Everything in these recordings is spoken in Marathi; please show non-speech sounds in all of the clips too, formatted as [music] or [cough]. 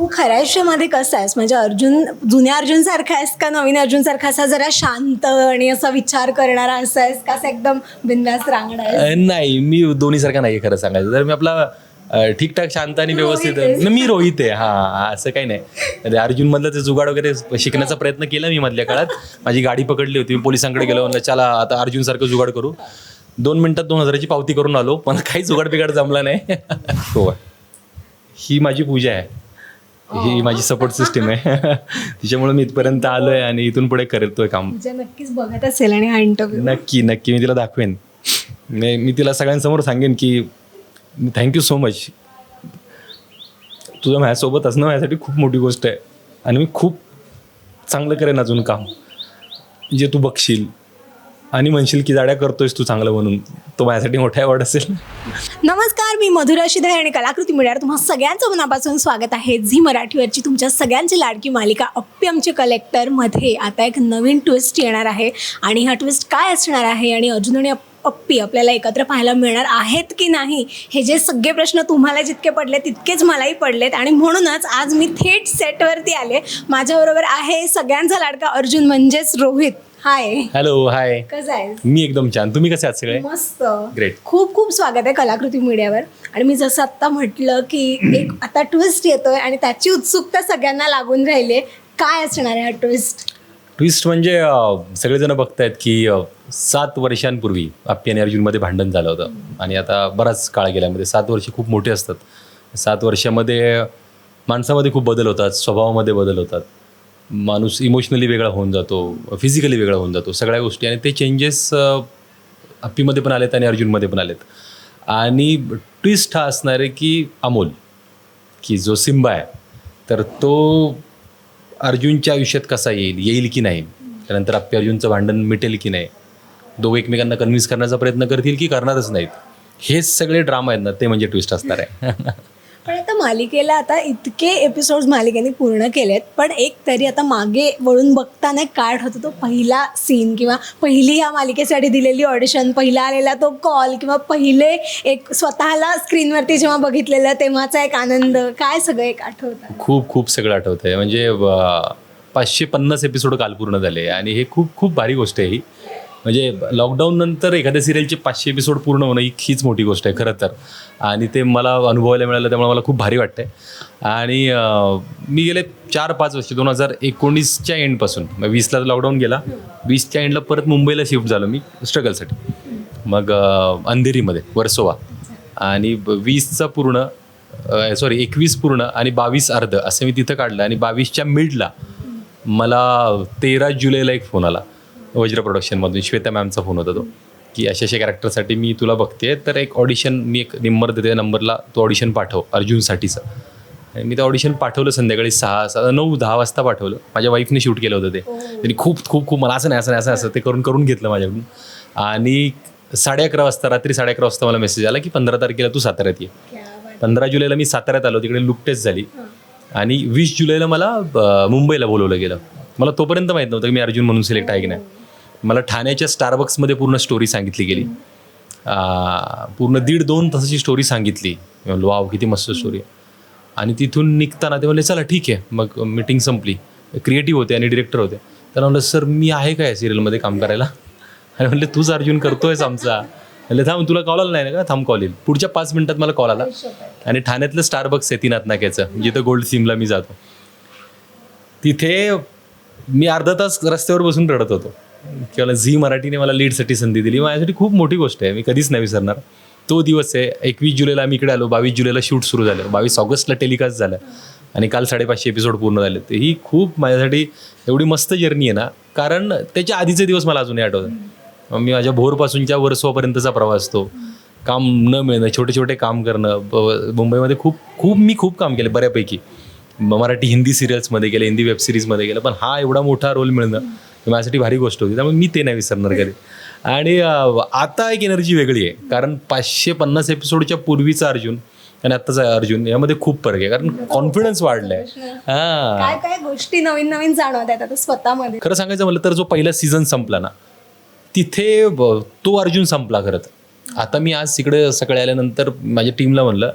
तू खऱ्या आयुष्यामध्ये कसा आहेस? म्हणजे अर्जुन जुन्या अर्जुन सारखा आहेस का? नवीन अर्जुन सारखा असा जरा शांत आणि असा विचार करणारा असा आहेस का? असा एकदम बिंदास आहेस? अ, नाही मी दोन्ही सारखा नाही खरं सांगायचं. तर मी आपला अ, ठीकठाक शांत आणि व्यवस्थित रोहित मी रोहित आहे. हा असं काही नाही. अर्जुन मधलं ते जुगाड वगैरे शिकण्याचा प्रयत्न केला मी मधल्या काळात. माझी गाडी पकडली होती. मी पोलिसांकडे गेलो. म्हणलं चला आता अर्जुन सारखं जुगाड करू. दोन मिनिटात दोन हजाराची पावती करून आलो. पण काही जुगाड बिगाड जमला नाही. [laughs] हो. ही माझी पूजा आहे. ही माझी सपोर्ट सिस्टीम आहे. [laughs] तिच्यामुळे मी इथपर्यंत आलोय आणि इथून पुढे करतोय काम. म्हणजे नक्कीच बघत असेल आणि हा इंटरव्ह्यू नक्की नक्की. मी तिला दाखवेन. मी मी तिला सगळ्यांसमोर सांगेन की थँक्यू सो मच तुझं माझ्यासोबत असणं माझ्यासाठी खूप मोठी गोष्ट आहे. आणि मी खूप चांगलं करेन अजून काम. जे तू बघशील. आणि म्हणशील की जाड्या करतोयस तू चांगलं म्हणून तो माझ्यासाठी मोठा अवॉर्ड असेल. नमस्कार मी मधुरा शिधाय आणि कलाकृती मिळणार तुम्हा सगळ्यांचं मनापासून स्वागत आहे. झी मराठीवरची तुमच्या सगळ्यांची लाडकी मालिका अप्पी आमचे कलेक्टरमध्ये आता एक नवीन ट्विस्ट येणार आहे. आणि हा ट्विस्ट काय असणार आहे आणि अर्जुन आणि अप्पी आपल्याला एकत्र पाहायला मिळणार आहेत की नाही हे जे सगळे प्रश्न तुम्हाला जितके पडले तितकेच मलाही पडलेत. आणि म्हणूनच आज मी थेट सेटवरती आले. माझ्याबरोबर आहे सगळ्यांचा लाडका अर्जुन म्हणजेच रोहित. हाय हॅलो हाय कसं आहे मी एकदम छान. तुम्ही कसे आहात सगळे? मस्त. Great. खूप खूप स्वागत आहे कलाकृती मीडियावर. आणि मी जसं आत्ता म्हटलं की एक [clears throat] आता ट्विस्ट येतोय आणि त्याची उत्सुकता सगळ्यांना लागून राहिली. काय असणार आहे हा ट्विस्ट ट्विस्ट म्हणजे अं, सगळेजण बघतायत की अं, सात वर्षांपूर्वी आप्पी आणि अर्जुनमध्ये भांडण झालं होतं. आणि आता बराच काळ गेल्यामध्ये सात वर्ष खूप मोठे असतात. सात वर्षामध्ये माणसामध्ये खूप बदल होतात स्वभावामध्ये बदल होतात. माणूस इमोशनली वेगळा होऊन जातो फिजिकली वेगळा होऊन जातो सगळ्या गोष्टी. आणि ते चेंजेस आप्पीमध्ये पण आलेत आणि अर्जुनमध्ये पण आलेत. आणि ट्विस्ट हा असणार आहे की अमोल की जो सिम्बा आहे तर तो अर्जुनच्या आयुष्यात कसा येईल येईल की नाही? त्यानंतर आप्पी अर्जुनचं भांडण मिटेल की नाही? दोघं एकमेकांना कन्व्हिन्स करण्याचा प्रयत्न करतील की करणारच नाहीत? हेच सगळे ड्रामा आहेत ना ते म्हणजे ट्विस्ट असणार आहे. [laughs] पण आता मालिकेला आता इतके एपिसोड्स मालिकेने पूर्ण केलेत पण एक तरी आता मागे वळून बघताना एक काय होतं तो पहिला सीन किंवा पहिली या मालिकेसाठी दिलेली ऑडिशन पहिला आलेला तो कॉल किंवा पहिले एक स्वतःला स्क्रीनवरती जेव्हा बघितलेलं तेव्हाचा एक आनंद. काय सगळं एक आठवतं? खूप खूप सगळं आठवतं आहे म्हणजे पाचशे पन्नास एपिसोड काल पूर्ण झाले आणि हे खूप खूप भारी गोष्ट आहे ही. म्हणजे लॉकडाऊन नंतर एखाद्या सिरियलचे पाचशे एपिसोड पूर्ण होणं ही हीच मोठी गोष्ट आहे खरं तर. आणि ते मला अनुभवायला मिळालं त्यामुळे मला खूप भारी वाटतंय. आणि मी गेले चार पाच वर्ष दोन हजार एकोणीसच्या एंडपासून मग वीसला लॉकडाऊन गेला. वीसच्या एंडला परत मुंबईला शिफ्ट झालो मी स्ट्रगलसाठी मग अंधेरीमध्ये वर्सोवा. आणि ब- वीसचा पूर्ण सॉरी एकवीस पूर्ण आणि बावीस अर्ध असं मी तिथं काढलं. आणि बावीसच्या मिडला मला तेरा जुलैला एक फोन आला. वज्र प्रोडक्शनमधून श्वेता मॅमचा फोन होता तो की अशा अशा कॅरेक्टरसाठी मी तुला बघते तर एक ऑडिशन मी एक नंबर देते नंबरला तो ऑडिशन पाठव अर्जुनसाठीचं. आणि मी ते ऑडिशन पाठवलं संध्याकाळी सहा सहा नऊ दहा वाजता पाठवलं. माझ्या वाईफने शूट केलं होतं ते. त्यांनी खूप खूप खूप मला असं नाही असं नाही असं असं ते करून करून घेतलं माझ्याकडून. आणि साडे अकरा वाजता रात्री साडे अकरा वाजता मला मेसेज आला की पंधरा तारखेला तू साताऱ्यात ये. पंधरा जुलैला मी साताऱ्यात आलो तिकडे लुक टेस्ट झाली. आणि वीस जुलैला मला मुंबईला बोलवलं गेलं. मला तोपर्यंत माहीत नव्हतं की मी अर्जुन म्हणून सिलेक्ट आहे की नाही. मला ठाण्याच्या स्टारबक्समध्ये पूर्ण स्टोरी सांगितली गेली. पूर्ण दीड दोन तासाची स्टोरी सांगितली. वाव किती मस्त स्टोरी आहे. आणि तिथून निघताना ते म्हणले चला ठीक आहे. मग मीटिंग संपली. क्रिएटिव्ह होते आणि डिरेक्टर होते. त्याला म्हणलं सर मी आहे काय सिरियलमध्ये काम करायला? आणि म्हणले तूच अर्जुन करतोयस आमचा. म्हणले थांब तुला कॉल आला नाही ना का? थांब कॉल येईल. पुढच्या पाच मिनिटात मला कॉल आला. आणि ठाण्यातलं स्टारबक्स आहे तीनाथ नाक्याचं जिथं गोल्ड सिमला मी जातो. तिथे मी अर्धा तास रस्त्यावर बसून रडत होतो. किंवा झी मराठीने मला लीडसाठी संधी दिली. माझ्यासाठी खूप मोठी गोष्ट आहे. मी कधीच नाही विसरणार. तो दिवस आहे एकवीस जुलैला आम्ही इकडे आलो. बावीस जुलैला शूट सुरू झालं. बावीस ऑगस्टला टेलिकास्ट झालं. आणि काल साडेपाचशे एपिसोड पूर्ण झाले. तर ही खूप माझ्यासाठी एवढी मस्त जर्नी आहे ना. कारण त्याच्या आधीचे दिवस मला अजूनही आठवतात. मी माझ्या भोरपासूनच्या वर्सोपर्यंतचा प्रवास तो काम न मिळणं छोटे छोटे काम करणं ब- मुंबईमध्ये खूप खूप मी खूप काम केलं बऱ्यापैकी. मराठी हिंदी सिरियल्समध्ये गेलं हिंदी वेब सिरीजमध्ये गेलं. पण हा एवढा मोठा रोल मिळणं माझ्यासाठी भारी गोष्ट होती त्यामुळे मी ते नाही विसरणार कधी. आणि आता एक एनर्जी वेगळी आहे कारण पाचशे पन्नास एपिसोडच्या पूर्वीचा अर्जुन आणि आत्ताचा अर्जुन यामध्ये खूप फरक आहे कारण कॉन्फिडन्स वाढलाय. हां. काय काय गोष्टी नवीन नवीन जाणवत आहेत आता स्वतःमध्ये? खरं सांगायचं म्हटलं तर जो पहिला सीझन संपला ना तिथे तो अर्जुन संपला खरं तर. आता मी आज तिकडे सकाळी आल्यानंतर माझ्या टीमला म्हणलं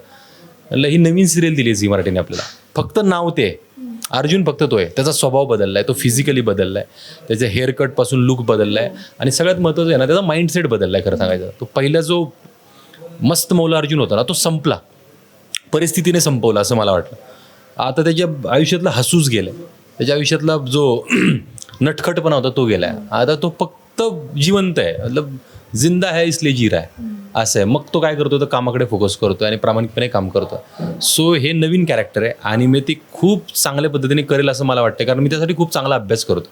म्हणलं ही नवीन सिरियल दिली झी मराठीने आपल्याला. फक्त नाव ते. अर्जुन फक्त तो आहे. त्याचा स्वभाव बदलला आहे तो फिजिकली बदलला आहे त्याच्या हेअरकटपासून लुक बदलला आहे आणि सगळ्यात महत्त्वाचं आहे ना त्याचा माइंडसेट बदलला आहे खरं सांगायचं तो पहिला जो मस्त मौला अर्जुन होता ना तो संपला. परिस्थितीने संपवला असं मला वाटलं. आता त्याच्या आयुष्यातला हसूच गेलं त्याच्या आयुष्यातला जो [clears throat] नटखटपणा होता तो गेलाय. आता तो फक्त जिवंत आहे. मतलब जिंदा है इसलिए जी रहा है। असं आहे. मग तो काय करतो? तर कामाकडे फोकस करतो आणि प्रामाणिकपणे काम करतो सो हे नवीन कॅरेक्टर आहे आणि मी ती खूप चांगल्या पद्धतीने करेल असं मला वाटतं कारण मी त्यासाठी खूप चांगला अभ्यास करतो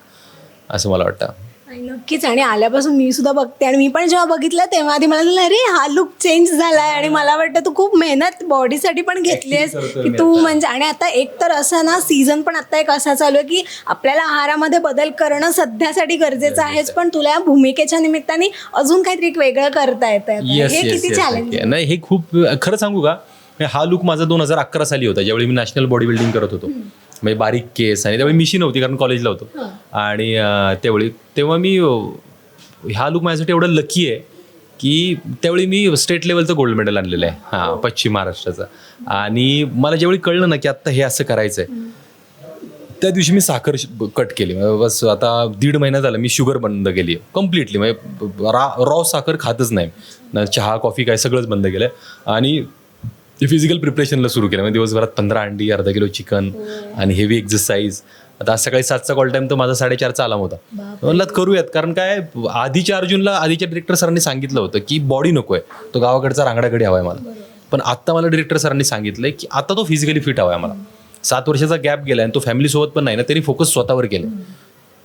असं मला वाटतं. नक्कीच. आणि आल्यापासून मी सुद्धा बघते. आणि मी पण जेव्हा बघितलं तेव्हा आधी मला अरे हा लुक चेंज झालाय. आणि मला वाटतं तू खूप मेहनत बॉडीसाठी पण घेतली आहेस की तू म्हणजे आणि आता एक तर असं ना सीझन पण आता एक असा चालू आहे की आपल्याला आहारामध्ये बदल करणं सध्यासाठी गरजेचं आहेच. पण तुला या भूमिकेच्या निमित्ताने अजून काहीतरी एक वेगळं करता येतं हे किती चॅलेंज नाही हे खूप खरं सांगू का? हा लुक माझा दोन हजार अकरा साली होता ज्यावेळी मी नॅशनल बॉडी बिल्डिंग करत होतो. म्हणजे बारीक केस आणि त्यावेळी मिशी नव्हती कारण कॉलेजला होतो. आणि त्यावेळी तेव्हा मी अं, हा लुक माझ्यासाठी एवढं लकी आहे की त्यावेळी मी स्टेट लेवलचं गोल्ड मेडल आणलेलं आहे. हां पश्चिम महाराष्ट्राचं. आणि मला ज्यावेळी कळलं ना की आत्ता हे असं करायचं आहे त्या दिवशी मी साखर श- कट केली. म्हणजे बस आता दीड महिना झाला मी शुगर बंद केली. कम्प्लिटली म्हणजे रा रॉ साखर खातच नाही. ना चहा कॉफी काय सगळंच बंद केलं आणि फिजिकल प्रिपरेशनला सुरू केलं. म्हणजे दिवसभरात पंधरा अंडी अर्धा किलो चिकन आणि हेवी एक्झरसाईज आता आज सकाळी सातचा कॉल टाईम तर माझा साडेचारचा अलाम होता. म्हणलं करूयात. कारण काय आधीच्या अर्जुनला आधीच्या डिरेक्टर सरांनी सांगितलं होतं की बॉडी नको आहे तो गावाकडचा रांगडाकडे हवा आहे मला. पण आत्ता मला डिरेक्टर सरांनी सांगितलंय की आता तो फिजिकली फिट हवा आहे मला सात वर्षाचा गॅप गेला आणि तो फॅमिलीसोबत पण नाही ना त्यांनी फोकस स्वतःवर केलं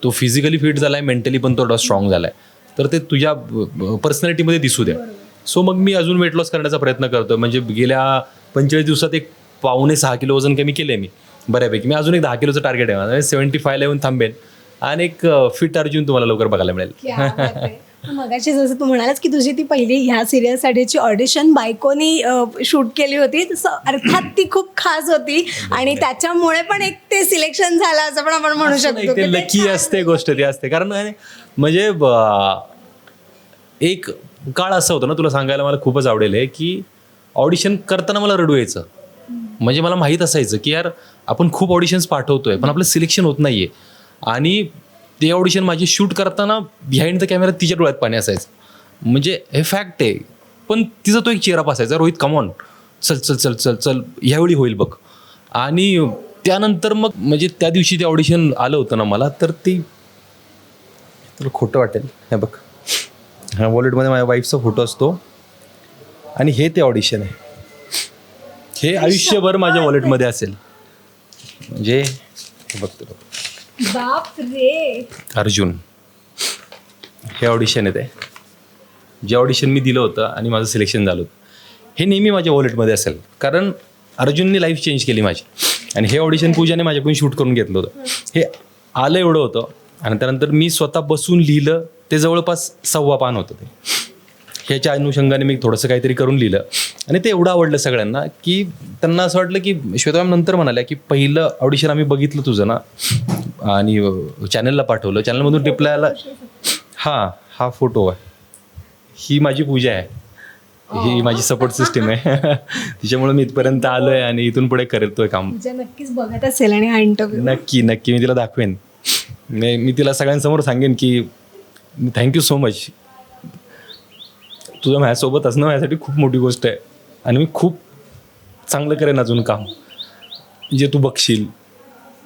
तो फिजिकली फिट झालाय मेंटली पण थोडा स्ट्रॉंग झालाय. तर ते तुझ्या पर्सनॅलिटीमध्ये दिसू द्या. सो मग मी अजून वेट लॉस करण्याचा प्रयत्न करतोय. म्हणजे गेल्या पंचेचाळीस दिवसात एक पावणे सहा किलो वजन कमी केले मी बऱ्यापैकी. मी अजून एक दहा किलोचं टार्गेट आहे माझं. सेवन्टी फायला येऊन थांबेन. आणि एक फिट अर्जुन तुम्हाला लवकर बघायला मिळेल. मगाशी जसं तू म्हणालास की तुझी ती पहिली ह्या सिरियलसाठीची ऑडिशन बायकोनी शूट केली होती तसं अर्थात ती खूप खास होती. आणि त्याच्यामुळे पण एक ते सिलेक्शन झालं असं पण आपण म्हणू शकतो. की ते ते लकी असते गोष्ट ती असते. कारण म्हणजे एक काळ असं होतं ना तुला सांगायला मला खूपच आवडेल आहे की ऑडिशन करताना मला रडू यायचं. म्हणजे मला माहीत असायचं की यार आपण खूप ऑडिशन्स पाठवतोय पण आपलं सिलेक्शन होत नाहीये. आणि ते ऑडिशन माझी शूट करताना बिहाइंड द कॅमेरा तिच्या डोळ्यात पाणी असायचं. म्हणजे हे फॅक्ट आहे पण तिचा तो एक चेहरा असायचा रोहित कमॉन चल चल चल चल चल ह्यावेळी होईल बघ. आणि त्यानंतर मग म्हणजे त्या दिवशी ते ऑडिशन आलं होतं ना मला तर ती तुला खोटं वाटेल हे बघ. हा वॉलेटमध्ये माझ्या वाईफचा फोटो असतो. आणि हे ते ऑडिशन आहे. हे आयुष्यभर माझ्या वॉलेटमध्ये असेल. म्हणजे बघ तुला बाप रे अर्जुन हे ऑडिशन आहे ते. जे ऑडिशन मी दिलं होतं आणि माझं सिलेक्शन झालं होतं. हे नेहमी माझ्या वॉलेटमध्ये असेल. कारण अर्जुनने लाईफ चेंज केली माझी. आणि हे ऑडिशन पूजाने माझ्याकडून शूट करून घेतलं होतं. हे आलं एवढं होतं. आणि त्यानंतर मी स्वतः बसून लिहिलं ते जवळपास सव्वा पान होतं ते. ह्याच्या अनुषंगाने मी थोडंसं काहीतरी करून लिहिलं. आणि ते एवढं आवडलं सगळ्यांना की त्यांना असं वाटलं की श्वेता मॅम नंतर म्हणाल्या की पहिलं ऑडिशन आम्ही बघितलं तुझं ना. आणि चॅनलला पाठवलं. चॅनलमधून रिप्लाय आला हां हा फोटो आहे. ही माझी पूजा आहे. ही माझी सपोर्ट सिस्टीम आहे. [laughs] तिच्यामुळे मी इथपर्यंत आलो आहे आणि इथून पुढे करतोय काम. नक्कीच बघत असेल आणि हा नक्की नक्की. मी तिला दाखवेन. नाही मी तिला सगळ्यांसमोर सांगेन की थँक्यू सो मच तुझं माझ्यासोबत असणं माझ्यासाठी खूप मोठी गोष्ट आहे. आणि मी खूप चांगलं करेन अजून काम. जे तू बघशील.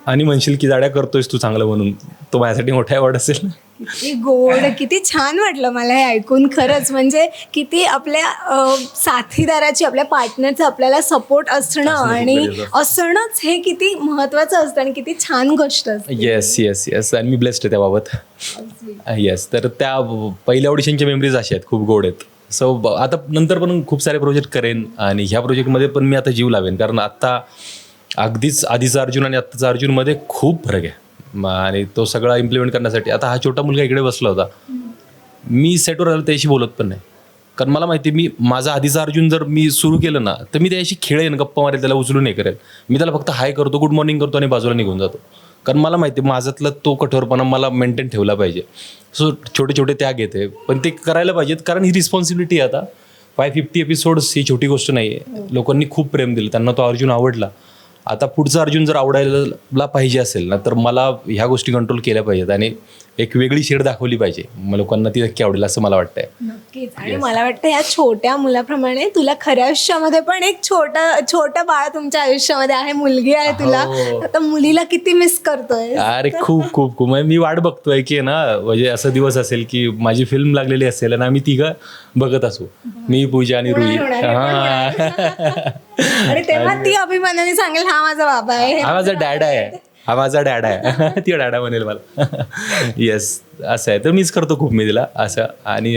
आणि म्हणशील की जाड्या करतोयस तू चांगलं म्हणून. तो माझ्यासाठी मोठा अवॉर्ड असेल किती गोड किती छान वाटलं मला हे ऐकून खरंच. म्हणजे किती आपल्या अ, साथीदाराची आपल्या पार्टनरचं आपल्याला सपोर्ट असणं आणि. असणंच हे किती महत्वाचं असतं आणि किती छान गोष्ट असते. येस येस येस आणि मी ब्लेस्ड आहे त्याबाबत. येस तर त्या पहिल्या ऑडिशनच्या मेमरीज अशा आहेत खूप गोड आहेत. सो आता नंतर पण खूप सारे प्रोजेक्ट करेन आणि ह्या प्रोजेक्टमध्ये पण मी आता जीव लावेन. कारण आत्ता अगदीच आधीचा अर्जुन आणि आत्ताचा अर्जुनमध्ये खूप फरक आहे. म- आणि तो सगळा इम्प्लिमेंट करण्यासाठी. आता हा छोटा मुलगा इकडे बसला होता. मी सेटवर आलो त्याशी बोलत पण नाही. कारण मला माहिती आहे, मी माझा आधीचा अर्जुन जर मी सुरू केलं ना तर मी त्याशी खेळेन गप्पा मारेल त्याला उचलून हे करेल. मी त्याला फक्त हाय करतो गुड मॉर्निंग करतो आणि बाजूला निघून जातो. कारण मला माहिती आहे, माझ्यातला तो कठोरपणा मला मेंटेन ठेवला पाहिजे. सो छोटे छोटे त्याग येते. पण ते करायला पाहिजेत कारण ही रिस्पॉन्सिबिलिटी आहे आता. फाय फिफ्टी एपिसोड्स ही छोटी गोष्ट नाही आहे लोकांनी खूप प्रेम दिलं. त्यांना तो अर्जुन आवडला. आता पुढचा अर्जुन जर आवडायला पाहिजे असेल ना तर मला ह्या गोष्टी कंट्रोल केल्या पाहिजेत आणि एक वेगळी शेड दाखवली पाहिजे. मग लोकांना ती नक्की आवडेल असं मला वाटतंय. नक्कीच. आणि मला वाटतं या छोट्या मुलाप्रमाणे तुला खऱ्या आयुष्यामध्ये पण एक छोटं छोटं बाळ तुमच्या आयुष्यामध्ये आहे मुलगी आहे तुला. हो. आता मुलीला किती मिस करतोय. अरे खूप खूप खूप. म्हणजे मी वाट बघतोय की ना म्हणजे असं दिवस असेल की माझी फिल्म लागलेली असेल आणि आम्ही तिघं बघत असू. मी पूजा आणि रुई हा. [laughs] आणि [laughs] तेव्हा ती अभिमानाने सांगेल हा माझा बाबा आहे. हा माझा डॅड आहे. हा माझा डॅड आहे. [laughs] ती डॅडा म्हणेल मला. [laughs] येस असं आहे. तर मीच करतो खूप मी तिला असं. आणि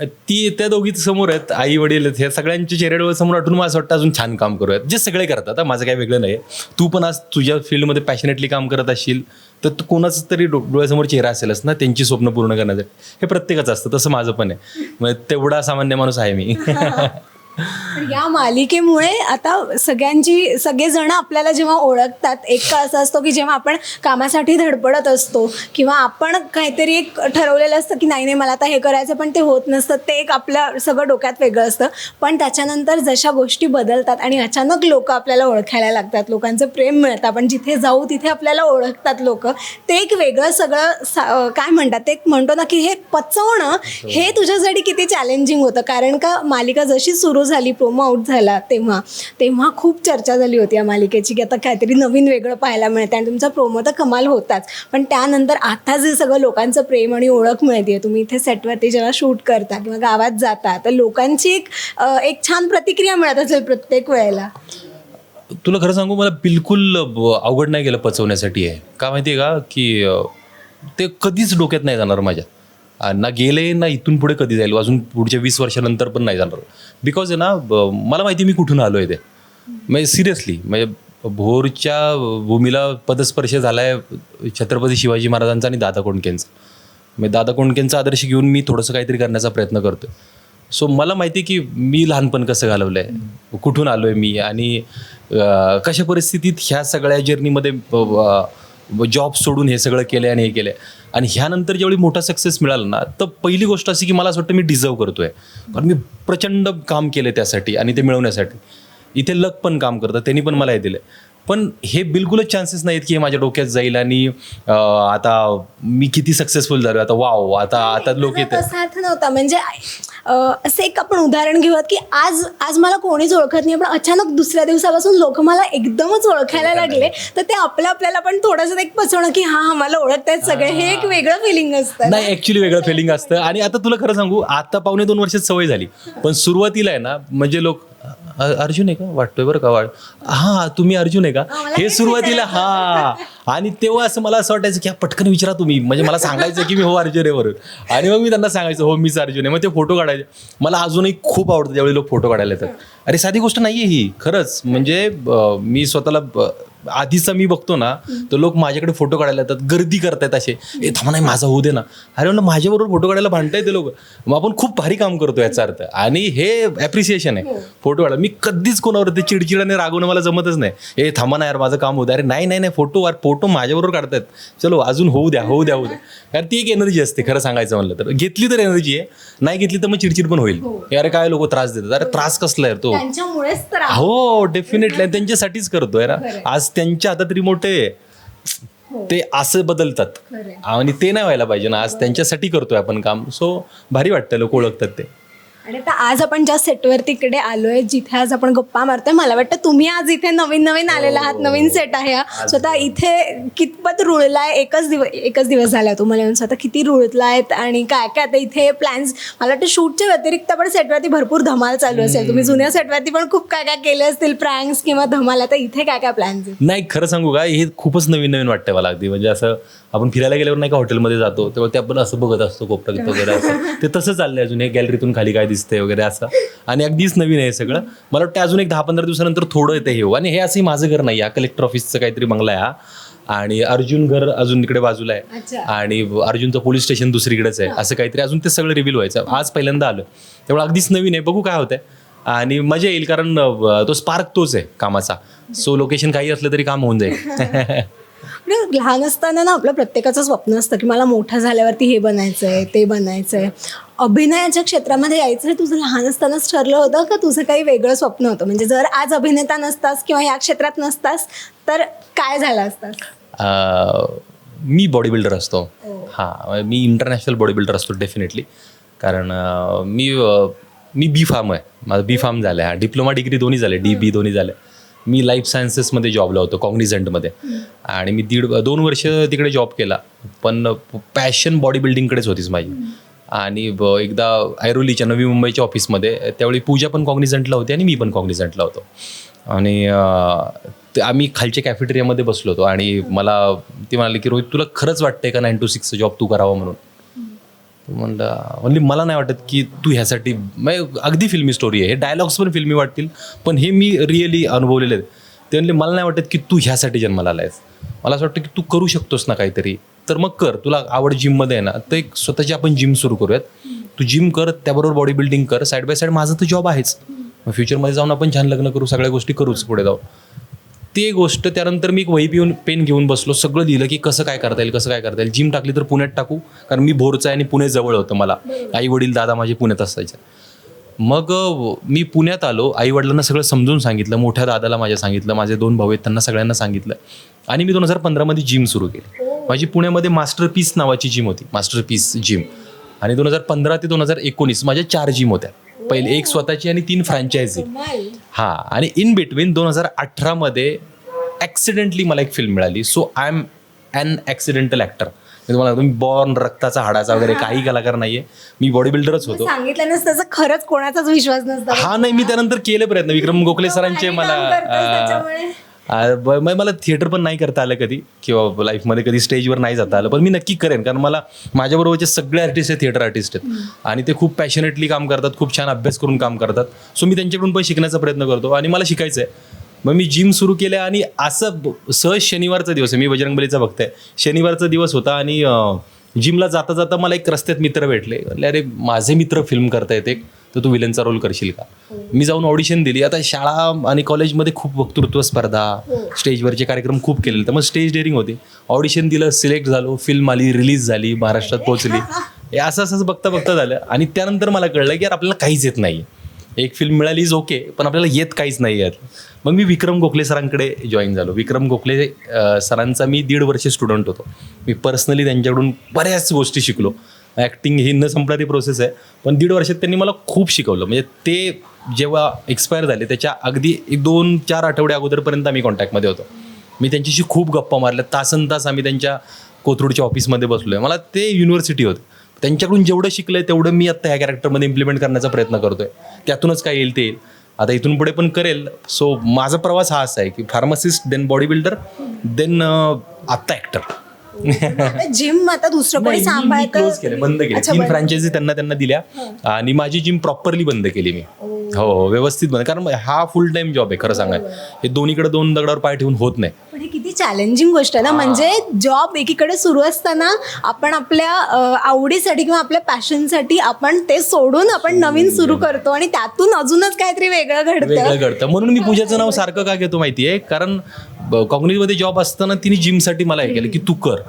ती त्या दोघी समोर आहेत आई वडील आहेत, ह्या सगळ्यांच्या चेहऱ्यावर समोर वाटून मला असं वाटतं अजून छान काम करूयात. जे सगळे करतात माझं काही वेगळं नाही तू पण आज तुझ्या फील्डमध्ये पॅशनेटली काम करत असशील तर तू कोणाच तरी डोळ्यासमोर चेहरा असेलच ना त्यांची स्वप्न पूर्ण करण्यासाठी. हे प्रत्येकाचं असतं तसं माझं पण आहे. म्हणजे तेवढा सामान्य माणूस आहे मी. पण या मालिकेमुळे आता सगळ्यांची सगळेजण आपल्याला जेव्हा ओळखतात एक का असं असतो की जेव्हा आपण कामासाठी धडपडत असतो किंवा आपण काहीतरी एक ठरवलेलं असतं की नाही नाही मला आता हे करायचं पण ते होत नसतं ते एक आपलं सगळं डोक्यात वेगळं असतं. पण त्याच्यानंतर जशा गोष्टी बदलतात आणि अचानक लोक आपल्याला ओळखायला लागतात लोकांचं प्रेम मिळतं आपण जिथे जाऊ तिथे आपल्याला ओळखतात लोक ते एक वेगळं सगळं काय म्हणतात ते एक म्हणतो ना की हे पचवणं हे तुझ्यासाठी किती चॅलेंजिंग होतं? कारण का मालिका जशी सुरू झाली प्रोमो आउट झाला तेव्हा. तेव्हा खूप चर्चा झाली होती या मालिकेची की आता काहीतरी नवीन वेगळं पाहायला मिळतं आणि तुमचा प्रोमो तर कमाल होताच. पण त्यानंतर आता जे सगळं लोकांचं प्रेम आणि ओळख मिळते तुम्ही इथे सेटवरती जेव्हा शूट करता किंवा गावात जाता तर लोकांची एक एक छान प्रतिक्रिया मिळत असेल प्रत्येक वेळेला. तुला खरं सांगू मला बिलकुल अवघड नाही गेलं पचवण्यासाठी आहे का माहिती आहे का की ते कधीच डोक्यात नाही जाणार माझ्या ना गेले ना इथून पुढे कधी जाईल? अजून पुढच्या वीस वर्षानंतर पण नाही जाणार. बिकॉज आहे ना ब- मला माहिती आहे मी कुठून आलो आहे ते. म्हणजे सिरियसली म्हणजे भोरच्या भूमीला पदस्पर्श झाला आहे छत्रपती शिवाजी महाराजांचा आणि दादा कोंडकेंचा. म्हणजे दादा कोंडकेंचा आदर्श घेऊन मी थोडंसं काहीतरी करण्याचा प्रयत्न करतोय. सो मला माहिती आहे की मी लहानपण कसं घालवलं आहे कुठून आलो आहे मी? आणि अं, कशा परिस्थितीत ह्या सगळ्या जर्नीमध्ये जॉब सोडून हे सगळं केलं आणि हे केलं आणि ह्यानंतर जेवढी मोठा सक्सेस मिळाला ना तर पहिली गोष्ट अशी की मला असं वाटतं मी डिझर्व करतोय. कारण मी प्रचंड काम केलं त्यासाठी आणि ते मिळवण्यासाठी. इथे लक पण काम करतं त्यांनी पण मला हे दिलं पण हे बिलकुलच चान्सेस नाहीत की हे माझ्या डोक्यात जाईल आणि अं, आता मी किती सक्सेसफुल झालो आता वाव आता आता लोक तसा अर्थ नव्हता. म्हणजे अं, असं एक आपण उदाहरण घेऊयात की आज आज मला कोणीच ओळखत नाही पण अचानक दुसऱ्या दिवसापासून लोक मला एकदमच ओळखायला लागले. तर ते आपलं आपल्याला पण थोडंसं एक पचवणं की हा हा मला ओळखतायत सगळे. हे एक वेगळं फिलिंग असतं. नाही ऍक्च्युली वेगळं फिलिंग असतं. आणि आता तुला खरं सांगू आता पावणे दोन वर्षात सवय झाली. पण सुरुवातीला आहे ना म्हणजे लोक "अ- अर्जुन आहे का? वाटतोय बरं का वाट. हा तुम्ही अर्जुन आहे का? हे सुरुवातीला हा. आणि तेव्हा असं मला असं वाटायचं की हा पटकन विचारा तुम्ही. म्हणजे मला सांगायचं की मी हो अर्जुन आहे बरोबर आणि मग मी त्यांना सांगायचं हो मीच अर्जुन आहे. मग ते फोटो काढायचे. मला अजूनही खूप आवडतं ज्यावेळी लोक फोटो काढायला येतात. अरे साधी गोष्ट नाहीये ही. खरंच. म्हणजे अं, मी स्वतःला ब- आधीचा मी बघतो ना तर लोक माझ्याकडे फोटो काढायला येतात गर्दी करतायत असे. ए थांबा नाही माझा होऊ दे ना. अरे म्हणलं माझ्याबरोबर फोटो काढायला भांडताय ते लोक. मग आपण खूप भारी काम करतो याचा अर्थ. आणि हे ॲप्रिसिएशन आहे. फोटो काढा. मी कधीच कोणावर ते चिडचिडाने रागवणं मला जमतच नाही. ए थांबा ना यार माझं काम होऊ द्या अरे नाही नाही नाही फोटो फोटो माझ्याबरोबर काढतायत. चलो अजून होऊ द्या होऊ द्या होऊ द्या. कारण ती एक एनर्जी असते खरं सांगायचं म्हणलं तर. घेतली तर एनर्जी आहे नाही घेतली तर मग चिडचिड पण होईल. हे. अरे काय लोक त्रास देतात. अरे त्रास कसला आहे तो. हो डेफिनेटली त्यांच्यासाठीच करतोय ना. आज त्यांच्या हातात रिमोट आहे. ते असं बदलतात. आणि ते नाही व्हायला पाहिजे ना. आज त्यांच्यासाठी करतोय आपण काम. सो भारी वाटतं लोक ओळखतात ते. आणि आता आज आपण ज्या सेटवर तिकडे आलोय जिथे आज आपण गप्पा मारतोय मला वाटतं तुम्ही आज इथे नवीन नवीन आलेला आहात नवीन सेट आहे हा. स्वतः इथे कितपत रुळलाय एकच दिवस एकच दिवस झाला तुम्हाला येऊन. स्वतः किती रुळलायत आणि काय काय आता इथे प्लॅन्स मला वाटतं शूटच्या व्यतिरिक्त पण सेटवरती भरपूर धमाल चालू असेल. तुम्ही जुन्या सेटवरती पण खूप काय काय केले असतील प्रँक्स किंवा धमाल? आता इथे काय काय प्लॅन्स नाही खरं सांगू का हे खूपच नवीन नवीन वाटतंय मला अगदी. म्हणजे असं आपण फिरायला गेल्यावर नाही का हॉटेलमध्ये जातो तेव्हा ते आपण असं बघत असतो कोपऱ्यात वगैरे असं. ते तसं चाललंय अजून हे गॅलरीतून खाली काय दिसतंय वगैरे असं. आणि अगदीच नवीन आहे सगळं. मला वाटतं अजून एक दहा पंधरा दिवसानंतर थोडं येतं हे हो. आणि हे असंही माझं घर नाही हा कलेक्टर ऑफिसचं काहीतरी बंगला आहे हा. आणि अर्जुन घर अजून इकडे बाजूला आहे. आणि अर्जुनचं पोलीस स्टेशन दुसरीकडेच आहे. असं काहीतरी अजून ते सगळं रिव्हील व्हायचं. आज पहिल्यांदा आलं त्यामुळे अगदीच नवीन आहे. बघू काय होतंय. आणि मजा येईल कारण तो स्पार्क तोच आहे कामाचा. सो लोकेशन काही असलं तरी काम होऊन जाईल. [laughs] म्हणजे लहान असताना ना आपलं प्रत्येकाचं स्वप्न असतं की मला मोठं झाल्यावरती हे बनायचं आहे ते बनायचं आहे अभिनयाच्या क्षेत्रामध्ये यायचं हे तुझं लहान असतानाच ठरलं होतं का तुझं काही वेगळं स्वप्न होतं? म्हणजे जर आज अभिनेता नसतास किंवा या क्षेत्रात नसतास तर काय झालं असतास? अं, मी बॉडी बिल्डर असतो. हां. मी इंटरनॅशनल बॉडी बिल्डर असतो डेफिनेटली कारण मी मी बी फार्म आहे. माझं बी फार्म झालं आहे हा डिप्लोमा डिग्री दोन्ही झाले डी बी दोन्ही झाले. मी लाईफ सायन्सेसमध्ये जॉबला होतो कॉग्निझंटमध्ये आणि मी दीड दोन वर्ष तिकडे जॉब केला. पण पॅशन बॉडी बिल्डिंगकडेच होतीच माझी. आणि ब- एकदा ऐरोलीच्या नवी मुंबईच्या ऑफिसमध्ये त्यावेळी पूजा पण कॉग्निझंटला होती आणि मी पण कॉग्निझंटला होतो. आणि ते आम्ही खालच्या कॅफेटेरियामध्ये बसलो होतो. आणि मला ती म्हणाली की रोहित तुला खरंच वाटतंय का नाईन टू सिक्सचं जॉब तू करावा म्हणून? म्हणलं म्हणजे मला नाही वाटत की तू ह्यासाठी म्हणजे अगदी फिल्मी स्टोरी आहे. हे डायलॉग्स पण फिल्मी वाटतील पण हे मी रिअली अनुभवलेले आहेत. ते म्हणले मला नाही वाटत की तू ह्यासाठी जन्माला आलायस. आहेस मला असं वाटतं की तू करू शकतोस ना काहीतरी. तर मग कर. तुला आवड जिममध्ये आहे ना तर एक स्वतःची आपण जिम सुरू करूयात. तू जिम कर त्याबरोबर बॉडी बिल्डिंग कर. साईड बाय साईड माझं तर जॉब आहेच. मग फ्युचरमध्ये जाऊन आपण छान लग्न करू सगळ्या गोष्टी करूच पुढे जाऊ ते गोष्ट त्यानंतर मी एक वही पिऊन पेन घेऊन बसलो. सगळं लिहिलं की कसं काय करता येईल कसं काय करता येईल. जिम टाकली तर पुण्यात टाकू कारण मी भोरचा आहे आणि पुणे जवळ होतं मला. आई वडील दादा माझे पुण्यात असायचे. मग मी पुण्यात आलो आई वडिलांना सगळं समजून सांगितलं मोठ्या दादाला माझ्या सांगितलं माझे दोन भाऊ आहेत त्यांना सगळ्यांना सांगितलं. आणि मी दोन हजार पंधरामध्ये जिम सुरू केली. माझी पुण्यामध्ये मास्टर पीस नावाची जिम होती मास्टर पीस जिम. आणि दोन हजार पंधरा ते दोन हजार एकोणीस माझ्या चार जिम होत्या. पहिले एक स्वतःची आणि तीन फ्रँचायझी हा आणि इन बिटवीन दोन हजार अठरामध्ये ॲक्सिडेंटली मला एक फिल्म मिळाली. So I am an accidental actor मी तुम्हाला मी बॉर्न रक्ताचा हाडाचा वगैरे काही कलाकार नाहीये. मी बॉडी बिल्डरच होतो सांगितलं नसतं त्याचा खरंच कोणाचाच विश्वास नसता. हा नाही मी त्यानंतर केले प्रयत्न. विक्रम गोखले सरांचे मला काम करतोस अं, त्याच्यामुळे. आ, ब- म- मला थिएटर पण नाही करता आलं कधी किंवा लाईफमध्ये कधी स्टेजवर नाही जाता आलं पण मी नक्की करेन कारण मला माझ्याबरोबरचे सगळे आर्टिस्ट आहेत थिएटर आर्टिस्ट आहेत. आणि ते खूप पॅशनेटली काम करतात खूप छान अभ्यास करून काम करतात. सो मी त्यांच्याकडून पण शिकण्याचा प्रयत्न करतो आणि मला शिकायचं आहे मग मी जिम सुरू केलं आणि असं सहज शनिवारचा दिवस आहे मी बजरंगबलीचा भक्त आहे शनिवारचा दिवस होता आणि जिमला जाता जाता मला एक रस्त्यात मित्र भेटले. अरे माझे मित्र फिल्म करतायत एक. तर तू विलनचा रोल करशील का? मी जाऊन ऑडिशन दिली. आता शाळा आणि कॉलेजमध्ये खूप वक्तृत्व स्पर्धा स्टेजवरचे कार्यक्रम खूप केलेले तर मग स्टेज डेअरिंग होते. ऑडिशन दिलं सिलेक्ट झालो फिल्म आली रिलीज झाली महाराष्ट्रात पोहोचली. हे असं असंच बघता बघता झालं. आणि त्यानंतर मला कळलं की यार आपल्याला काहीच येत नाही एक फिल्म मिळाली इज ओके पण आपल्याला येत काहीच नाही येत. मग मी विक्रम गोखले सरांकडे जॉईन झालो. विक्रम गोखले सरांचा मी दीड वर्ष स्टुडंट होतो. मी पर्सनली त्यांच्याकडून बऱ्याच गोष्टी शिकलो. ॲक्टिंग ही न संपणारी प्रोसेस आहे. पण दीड वर्षात त्यांनी मला खूप शिकवलं. म्हणजे ते जेव्हा एक्सपायर झाले त्याच्या अगदी एक दोन चार आठवड्या अगोदरपर्यंत आम्ही कॉन्टॅक्टमध्ये होतो. मी त्यांच्याशी खूप गप्पा मारल्या. तासन तास आम्ही त्यांच्या कोथरूडच्या ऑफिसमध्ये बसलो आहे मला ते युनिव्हर्सिटी होत. त्यांच्याकडून जेवढं शिकलंय तेवढं मी आत्ता ह्या कॅरेक्टरमध्ये इम्प्लिमेंट करण्याचा प्रयत्न करतोय. त्यातूनच काय येईल ते येईल. आता इथून पुढे पण करेल. सो माझा प्रवास हा असा आहे की pharmacist then body builder then आत्ता ॲक्टर जिम आता दुसरं कोणी सांभाळतं? क्लोज केले बंद केले अच्छा, तीन बंद. फ्रँचायझी त्यांना त्यांना दिल्या. आणि माझी जिम प्रॉपरली बंद केली मी. हो हो व्यवस्थित बंद. कारण हा फुल टाइम जॉब आहे खरं सांगाय. हे दोन्हीकडे दोन दगडावर पाय ठेवून होत नाही. पण हे किती चॅलेंजिंग गोष्ट आहे ना. म्हणजे जॉब एकीकडे सुरू असताना आपण आपल्या अ, आवडीसाठी किंवा आपल्या पॅशनसाठी आपण ते सोडून आपण नवीन सुरू करतो आणि त्यातून अजूनच काहीतरी वेगळं घडतं. वेगळं घडतं. म्हणून मी पूजाचं नाव [laughs] सारखं का घेतो माहितीये? कारण कॉग्निजमध्ये जॉब असताना तिने जिमसाठी मला हे केलं की तू कर.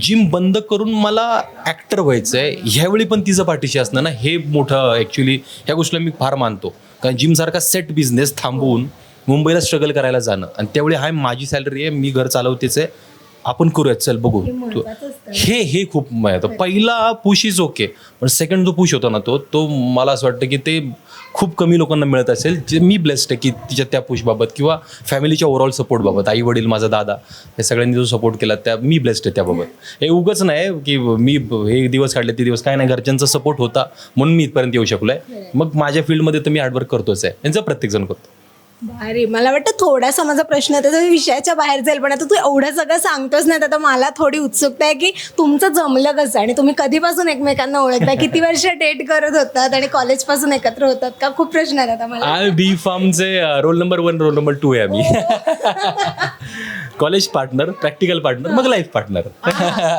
जिम बंद करून मला ऍक्टर व्हायचं आहे ह्यावेळी पण तिचं पाठीशी असणं ना हे मोठं ॲक्च्युली ह्या गोष्टीला मी फार मानतो. कारण जिमसारखा सेट बिझनेस थांबवून मुंबईला स्ट्रगल करायला जाणं. आणि त्यावेळी हाय माझी सॅलरी आहे मी घर चालवतेच आहे. आपण करूयात चल बघू. हे हे खूप महत्त्व पहिला पुश इज ओके पण सेकंड जो पुश होता ना तो तो मला असं वाटतं की ते खूप कमी लोकांना मिळत असेल. जे मी ब्लेस्ड आहे की तिच्या त्या पुशबाबत किंवा फॅमिलीच्या ओव्हरऑल सपोर्टबाबत आई वडील माझा दादा हे सगळ्यांनी जो सपोर्ट केला त्या मी ब्लेस्ड आहे त्याबाबत. हे उगच नाही की मी हे दिवस काढले ते दिवस काय नाही घरच्यांचा सपोर्ट होता म्हणून मी इथपर्यंत येऊ शकलोय. मग माझ्या फील्डमध्ये तर मी हार्डवर्क करतोच आहे. यांचा प्रत्येकजण करतो. भारी. मला वाटतं थोडासा माझा प्रश्न आहे त्याचा विषयाच्या बाहेर जाईल पण आता तू एवढं सगळं सांगतोस ना तर आता मला थोडी उत्सुकता आहे की तुमचं जमलं कसं? आणि तुम्ही कधीपासून एकमेकांना ओळखताय? [laughs] किती वर्ष डेट करत होतात आणि कॉलेजपासून एकत्र होतात का? खूप प्रश्न आहेत आता मला. I B फार्मचे roll number one roll number two आहे आम्ही. कॉलेज पार्टनर प्रॅक्टिकल पार्टनर मग लाईफ [laughs] पार्टनर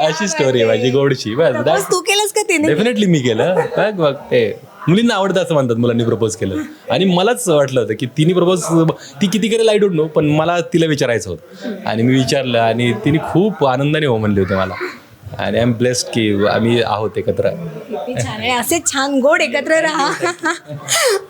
अशी स्टोरी आहे माझी गोडची बस तू केलंस का तिने? डेफिनेटली मी केलं. बघ बघ ते मुलींना आवडतं असं म्हणतात मुलांनी प्रपोज केलं. आणि मलाच वाटलं होतं की तिने प्रपोज ती किती करेल आय डोंट नो पण मला तिला विचारायचं होतं. आणि मी विचारलं आणि तिने खूप आनंदाने हो म्हणले होते मला. आणि आय एम ब्लेस्ड की आम्ही आहोत एकत्र. किती छान आहे. असे छान गोड एकत्र राहा.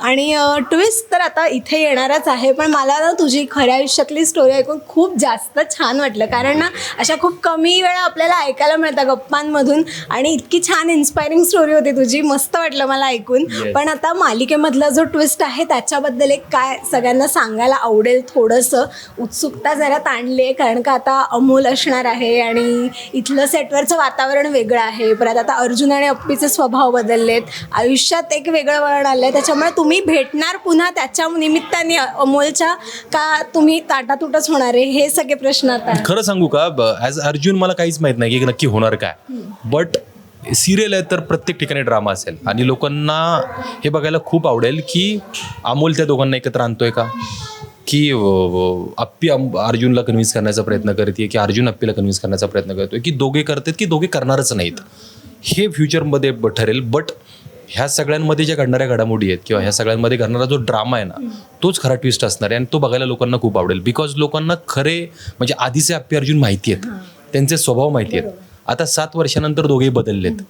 आणि ट्विस्ट तर आता इथे येणारच आहे पण मला ना तुझी खऱ्या आयुष्यातली स्टोरी ऐकून खूप जास्त छान वाटलं. कारण ना अशा खूप कमी वेळा आपल्याला ऐकायला मिळतं गप्पांमधून आणि इतकी छान इन्स्पायरिंग स्टोरी होती तुझी. मस्त वाटलं मला ऐकून. पण आता मालिकेमधला जो ट्विस्ट आहे त्याच्याबद्दल एक काय सगळ्यांना सांगायला आवडेल थोडंसं? उत्सुकता जरा ताणली आहे कारण का आता अमोल असणार आहे आणि इथलं सेटवरचं वातावरण वेगळं आहे. परत आता अर्जुन आणि अप्पीचे स्वभाव बदललेत. आयुष्यात एक वेगळं वळण आलं आहे त्याच्यामुळे तुम्ही भेटणार पुन्हा त्याच्या निमित्ताने अमोलच्या का तुम्ही ताटातुटच होणार आहे? हे सगळे प्रश्न आता. खरं सांगू का? ॲज अर्जुन मला काहीच माहीत नाही की नक्की होणार काय. बट सिरियल आहे तर प्रत्येक ठिकाणी ड्रामा असेल. आणि लोकांना हे बघायला खूप आवडेल की अमोल त्या दोघांना एकत्र आणतोय का? की अप्पी अर्जुनला कन्व्हिन्स करण्याचा प्रयत्न करते की अर्जुन अप्पीला कन्व्हिन्स करण्याचा प्रयत्न करतोय की दोघे करतात की दोघे करणारच नाहीत. हे फ्युचरमध्ये ब- ठरेल. बट ह्या सगळ्यांमध्ये ज्या घडणाऱ्या घडामोडी आहेत किंवा ह्या सगळ्यांमध्ये घडणारा जो ड्रामा आहे ना तोच खरा ट्विस्ट असणार आहे आणि तो बघायला लोकांना खूप आवडेल. बिकॉज लोकांना खरे म्हणजे आधीचे अप्पी अर्जुन माहिती आहेत. त्यांचे स्वभाव माहिती आहेत. आता सात वर्षानंतर दोघेही बदललेत.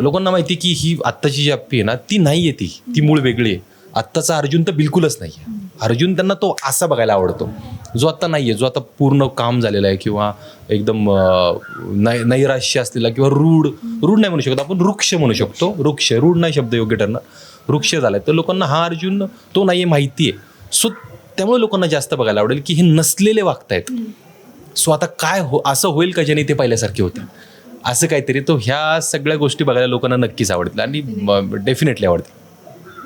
लोकांना माहिती की ही आत्ताची जी अप्पी आहे ना ती नाही आहे ती ती मूळ वेगळी आहे. आत्ताचा अर्जुन तर बिलकुलच नाही आहे अर्जुन त्यांना तो असा बघायला आवडतो. जो आत्ता नाही आहे जो आता पूर्ण काम झालेला आहे किंवा एकदम नै नैराश्य असलेला किंवा रूढ रूढ नाही म्हणू शकत. आपण वृक्ष म्हणू शकतो. वृक्ष रूढ नाही शब्द योग्य ठरणार. वृक्ष झालाय. तर लोकांना हा अर्जुन तो नाही आहे माहिती आहे. सो त्यामुळे लोकांना जास्त बघायला आवडेल की हे नसलेले वागतायत. सो आता काय हो असं होईल का ज्याने ते पहिल्यासारखे होते? असं काहीतरी. तो ह्या सगळ्या गोष्टी बघायला लोकांना नक्कीच आवडतील आणि डेफिनेटली आवडतील.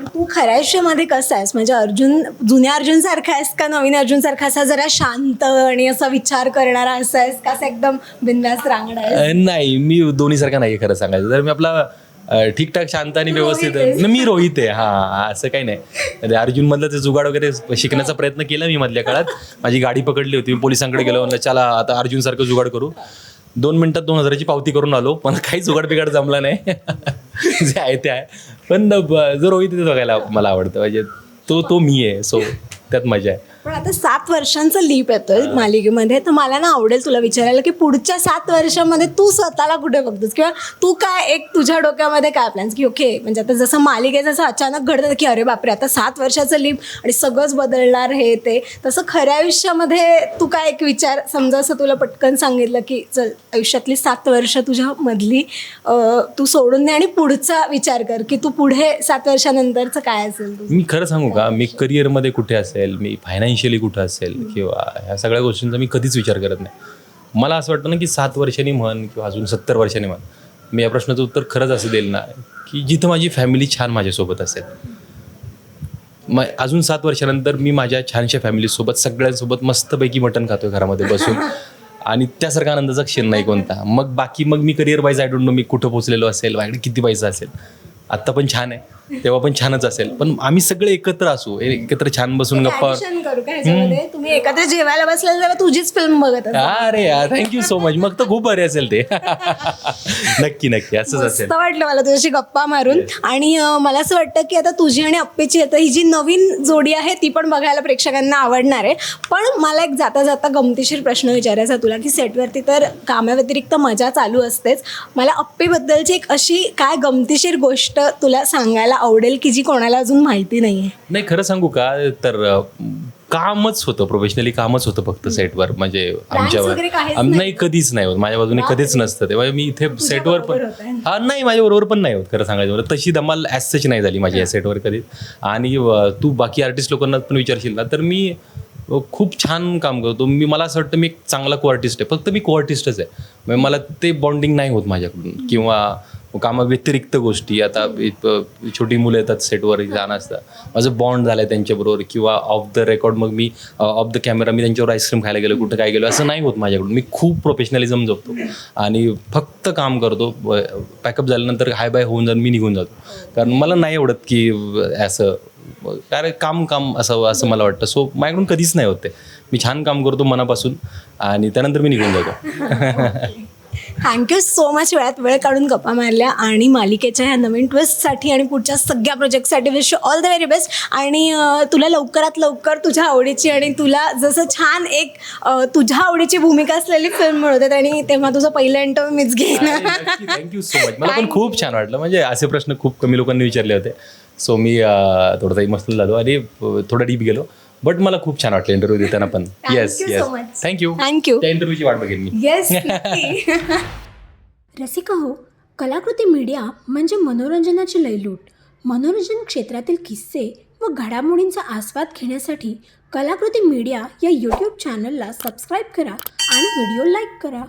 तू खऱ्या आयुष्यामध्ये कसा आहेस? म्हणजे अर्जुन जुन्या अर्जुन सारखा आहेस का? नवीन अर्जुन सारखा असा जरा शांत आणि असा विचार करणारा असा आहेस का? असा एकदम बिंदास रांगडा आहेस? अं, नाही. मी दोन्हीसारखा नाही खरं सांगायचं. तर मी आपला अं, ठीकठाक शांत आणि व्यवस्थित रोहित आहेस. न, मी रोहित आहे. हा असं काही नाही. ते अर्जुन मधलं ते जुगाड वगैरे शिकण्याचा प्रयत्न केला मी मधल्या काळात. माझी गाडी पकडली होती. मी पोलिसांकडे गेलो. म्हणलं चला आता अर्जुन सारखं जुगाड करू. दोन मिनिटात दोन हजाराची पावती करून आलो. पण काही जुगाड बिगाड जमला नाही. [laughs] जे आहे ते आहे. पण जो रोहित बघायला मला आवडतं. म्हणजे तो तो मी आहे सो त्यात मजा आहे. पण आता सात वर्षांचं लीप येतोय मालिकेमध्ये तर मला ना आवडेल तुला विचारायला की पुढच्या सात वर्षामध्ये तू स्वतःला कुठे बघतोस? किंवा तू काय एक तुझ्या डोक्यामध्ये काय प्लॅन्स की ओके म्हणजे आता जसं मालिकेचं असं अचानक घडतं की अरे बापरे आता सात वर्षाचं लीप आणि सगळंच बदलणार हे ते तसं खऱ्या आयुष्यामध्ये तू काय एक विचार समजा असं तुला पटकन सांगितलं की चल आयुष्यातली सात वर्ष तुझ्या मधली तू सोडून दे आणि पुढचा विचार कर की तू पुढे सात वर्षानंतरचं काय असेल मी खरं सांगू का? मी करिअरमध्ये कुठे असेल मी फायनान्शियली कुठं असेल किंवा ह्या सगळ्या गोष्टींचा मी कधीच विचार करत नाही. मला असं वाटतं ना की सात वर्षांनी म्हण किंवा अजून सत्तर वर्षांनी म्हण. मी या प्रश्नाचं उत्तर खरंच असं देईल ना की जिथं माझी फॅमिली छान माझ्यासोबत असेल. मग अजून सात वर्षानंतर मी माझ्या छानशा फॅमिलीसोबत सगळ्यांसोबत मस्तपैकी मटण खातोय घरामध्ये बसून. आणि त्यासारखा आनंदाचा क्षण नाही कोणता. मग बाकी मग मी career wise I don't know मी कुठं पोचलेलो असेल माझ्याकडे किती पैसा असेल. आत्ता पण छान आहे. तेव्हा पण छानच असेल. पण आम्ही सगळे एकत्र असू. एकत्र छान बसून गप्पा Addition करू का ह्याच्यामध्ये तुम्ही एकत्र जेवायला बसलेलं तेव्हा तुझीच फिल्म बघत. अरे यार थँक्यू सो मच मग तर खूप भारी असेल ते. [laughs] नक्की नक्की. असंच असेल. मस्त वाटलं मला तुझ्याशी गप्पा मारून. आणि अं, मला असं वाटतं की आता तुझी आणि अप्पेची आता ही जी नवीन जोडी आहे ती पण बघायला प्रेक्षकांना आवडणार आहे. पण मला एक जाता जाता गमतीशीर प्रश्न विचारायचा तुला की सेटवरती तर कामाव्यतिरिक्त मजा चालू असतेच. मला अप्पेबद्दलची एक अशी काय गमतीशीर गोष्ट तुला सांगायला आवडेल की जी कोणाला अजून माहिती नाही आहे नाही खरं सांगू का? तर अ, कामच होतं प्रोफेशनली कामच होतं फक्त सेटवर म्हणजे आमच्यावर वगैरे काहीच आम- नाही. कधीच नाही होत. माझ्या बाजूने कधीच नसतं तेव्हा मी इथे सेटवर पण बरोबर. हा नाही माझ्या बरोबर पण नाही होत खरं सांगायचं मला तशी धमाल सच नाही झाली माझी या सेटवर कधीच. आणि अ, तू बाकी आर्टिस्ट लोकांना पण विचारशील ना तर मी अ, खूप छान काम करतो. मी मला असं वाटतं मी एक चांगला को आर्टिस्ट आहे. फक्त मी को आर्टिस्टच आहे. म्हणजे मला ते बॉन्डिंग नाही होत माझ्याकडून. किंवा कामाव्यतिरिक्त गोष्टी. आता छोटी मुलं येतात सेटवर जाणं असतं माझं बॉन्ड झालं आहे त्यांच्याबरोबर किंवा ऑफ द रेकॉर्ड मग मी ऑफ द कॅमेरा मी त्यांच्यावर आईस्क्रीम खायला गेलो कुठं काय गेलो असं नाही होत माझ्याकडून. मी खूप प्रोफेशनलिझम जपतो. आणि फक्त काम करतो. पॅकअप झाल्यानंतर हाय बाय होऊन जाऊन मी निघून जातो. कारण मला नाही आवडत की असं काय काम काम असावं असं मला वाटतं. सो माझ्याकडून कधीच नाही होत ते. मी छान काम करतो मनापासून आणि त्यानंतर मी निघून जातो. [laughs] थँक्यू सो मच वेळात वेळ काढून गप्पा मारल्या आणि मालिकेच्या ह्या नवीन ट्विस्टसाठी आणि पुढच्या सगळ्या प्रोजेक्टसाठी wish all the very best आणि तुला लवकरात लवकर तुझ्या आवडीची आणि तुला जसं छान एक तुझ्या आवडीची भूमिका असलेली फिल्म मिळवतात आणि तेव्हा तुझं पहिलं इंटरव्ह्यू मीच घेईन. थँक्यू सो मच मला पण खूप छान वाटलं. म्हणजे असे प्रश्न खूप कमी लोकांनी विचारले होते. सो मी थोडासा इमोशनल झालो आणि थोडा डीप गेलो. बट मला खूप छान वाटलं इंटरव्ह्यू देताना पण. Thank yes you yes much. Thank you Thank you. त्या इंटरव्ह्यूची वाट बघेन मी. येस [laughs] रसिका हो कलाकृती मीडिया म्हणजे मनोरंजनाची लयलूट. मनोरंजन क्षेत्रातील किस्से व घडामोडींचा आस्वाद घेण्यासाठी कलाकृती मीडिया या यूट्यूब चॅनलला सबस्क्राईब करा आणि व्हिडिओ लाईक करा.